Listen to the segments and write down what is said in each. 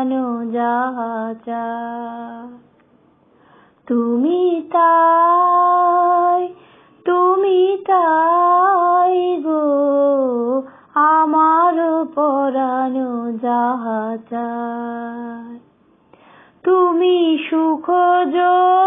পরানো যাহা তুমি তাই তুমি তাই গো আমার পরানো যাহা তুমি সুখ যদি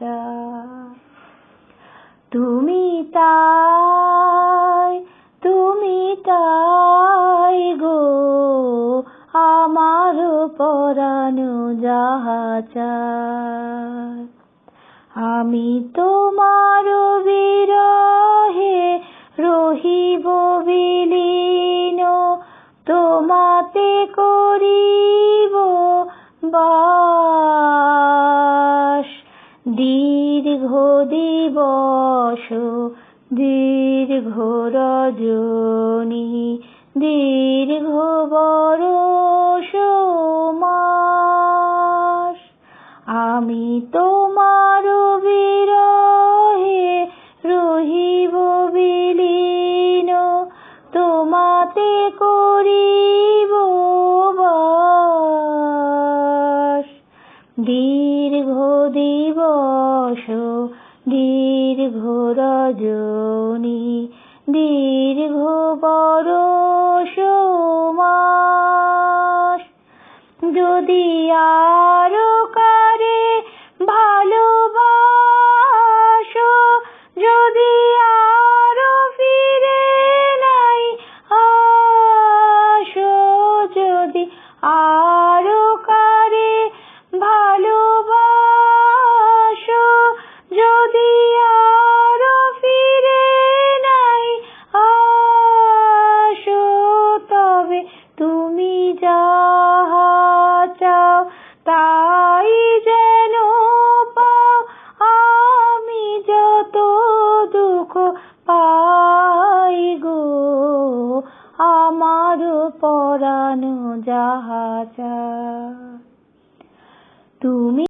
চায় তুমি তাই তুমি তাই গো, আমার পরানো যাহা আমি তোমার বিরহে রহিব বিলীন, তোমাতে করিব বাস। দীর্ঘ দিবস, দীর্ঘ রজনী, দীর্ঘ বরষ মাস। আমি তোমার বিরহে রহিব বিলীন, তোমাতে করিব বাস। দীর্ঘ দীর্ঘ রজনী দীর্ঘ বরষ মাস। যদি আরও কারে ভালোবাসো, যদি আরও ফিরে নাই আসো। যদি আরও যাহা তাই যেন পাও। আমি যত দুঃখ পাই গো আমার পরাণ যাহা চা তুমি